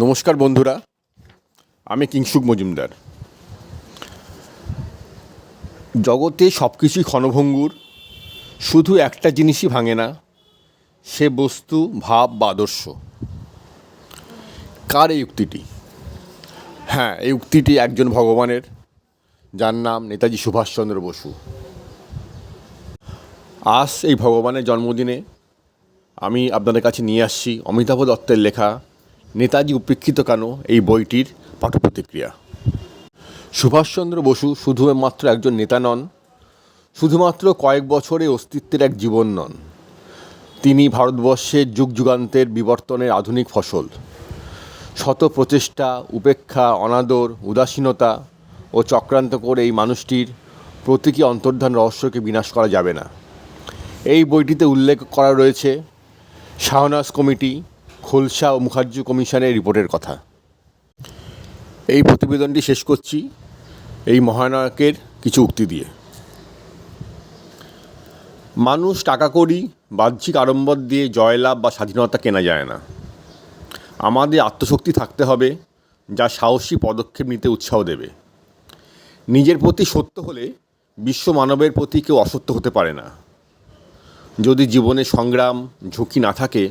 নমস্কার বন্ধুরা, আমি কিংসুক মজুমদার। জগতে সব কিছুই ক্ষণভঙ্গুর, শুধু একটা জিনিসই ভাঙে না, সে বস্তু, ভাব বা আদর্শ। কার এই উক্তিটি? হ্যাঁ এই উক্তিটি একজন ভগবানের, যার নাম নেতাজি সুভাষচন্দ্র বসু। আজ এই ভগবানের জন্মদিনে আমি আপনাদের কাছে নিয়ে আসছি অমিতাভ দত্তের লেখা নেতাজি উপেক্ষিত কেন এই বইটির পাঠপ্রতিক্রিয়া? সুভাষচন্দ্র বসু শুধুমাত্র একজন নেতা নন, শুধুমাত্র কয়েক বছরে অস্তিত্বের এক জীবন নন। তিনি ভারতবর্ষের যুগ যুগান্তের বিবর্তনের আধুনিক ফসল। শত প্রচেষ্টা, উপেক্ষা, অনাদর, উদাসীনতা ও চক্রান্ত করে এই মানুষটির প্রতীকী অন্তর্ধান রহস্যকে বিনাশ করা যাবে না। এই বইটিতে উল্লেখ করা রয়েছে শাহনাজ কমিটি খোলসা ও মুখার্জি কমিশনের রিপোর্টের কথা। এই প্রতিবেদনটি শেষ করছি। এই মহানায়কের কিছু উক্তি দিয়ে। মানুষ টাকা করি বাহ্যিক আড়ম্বর দিয়ে জয়লাভ বা স্বাধীনতা কেনা যায় না। আমাদের আত্মশক্তি থাকতে হবে, যা সাহসী পদক্ষেপ নিতে উৎসাহ দেবে। নিজের প্রতি সত্য হলে বিশ্ব মানবের প্রতি কেউ অসত্য হতে পারে না। যদি জীবনে সংগ্রাম, ঝুঁকি না থাকে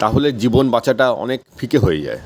তাহলে জীবন বাঁচাটা অনেক ফিকে হয়ে যায়।